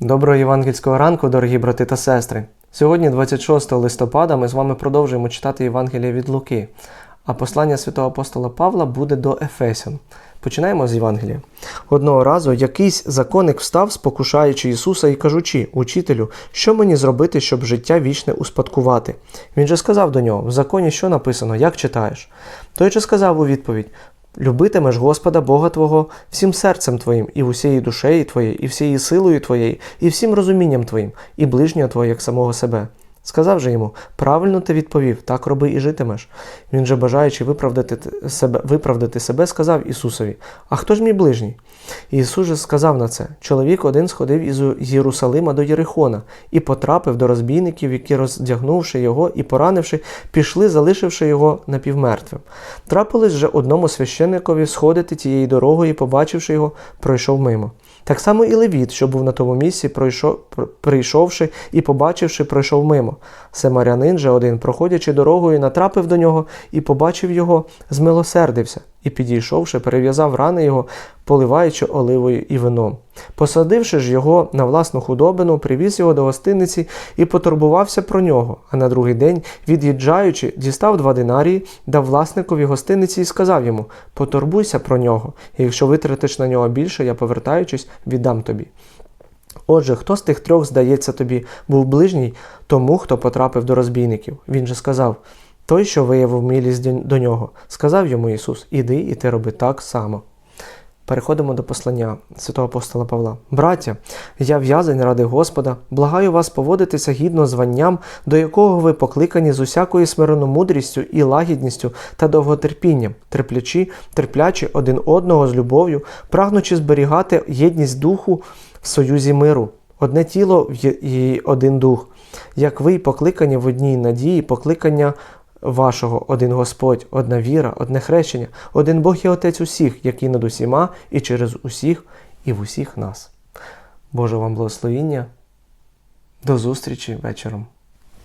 Доброго євангельського ранку, дорогі брати та сестри. Сьогодні, 26 листопада, ми з вами продовжуємо читати Євангелія від Луки, а послання святого апостола Павла буде до Ефесян. Починаємо з Євангелія. Одного разу якийсь законник встав, спокушаючи Ісуса і кажучи: Учителю, що мені зробити, щоб життя вічне успадкувати? Він же сказав до нього: в законі що написано, як читаєш? Той же сказав у відповідь: Любитимеш Господа Бога Твого всім серцем Твоїм, і усією душею Твоєю, і всією силою Твоєю, і всім розумінням Твоїм, і ближнього Твого, як самого себе. Сказав же йому: правильно ти відповів, так роби і житимеш. Він же, бажаючи виправдати себе, виправдати себе, сказав Ісусові: А хто ж мій ближній? Ісус же сказав на це: Чоловік один сходив із Єрусалима до Єрихона і потрапив до розбійників, які, роздягнувши його і поранивши, пішли, залишивши його напівмертвим. Трапилось же одному священникові сходити тією дорогою, і, побачивши його, пройшов мимо. Так само і Левіт, що був на тому місці, пройшов, пр- прийшовши і побачивши, пройшов мимо. Семарянин же один, проходячи дорогою, натрапив до нього і побачив його, змилосердився, і, підійшовши, перев'язав рани його, поливаючи оливою і вином. Посадивши ж його на власну худобину, привіз його до гостиниці і потурбувався про нього. А на другий день, від'їжджаючи, дістав два динарії, дав власникові гостиниці і сказав йому: Потурбуйся про нього, і якщо витратиш на нього більше, я повертаючись, віддам тобі. Отже, хто з тих трьох, здається тобі, був ближній тому, хто потрапив до розбійників? Він же сказав: той, що виявив милість до- нього, сказав йому Ісус: Іди і ти роби так само. Переходимо до послання святого апостола Павла. Браття, я в'язень ради Господа, благаю вас поводитися гідно званням, до якого ви покликані з усякою смиренномудрістю і лагідністю та довготерпінням, терплячи, терплячи один одного з любов'ю, прагнучи зберігати єдність духу в союзі миру, одне тіло і один дух, як ви покликані в одній надії, покликання вашого один Господь, одна віра, одне хрещення, один Бог і Отець усіх, який над усіма і через усіх і в усіх нас. Боже вам благословіння. До зустрічі вечором.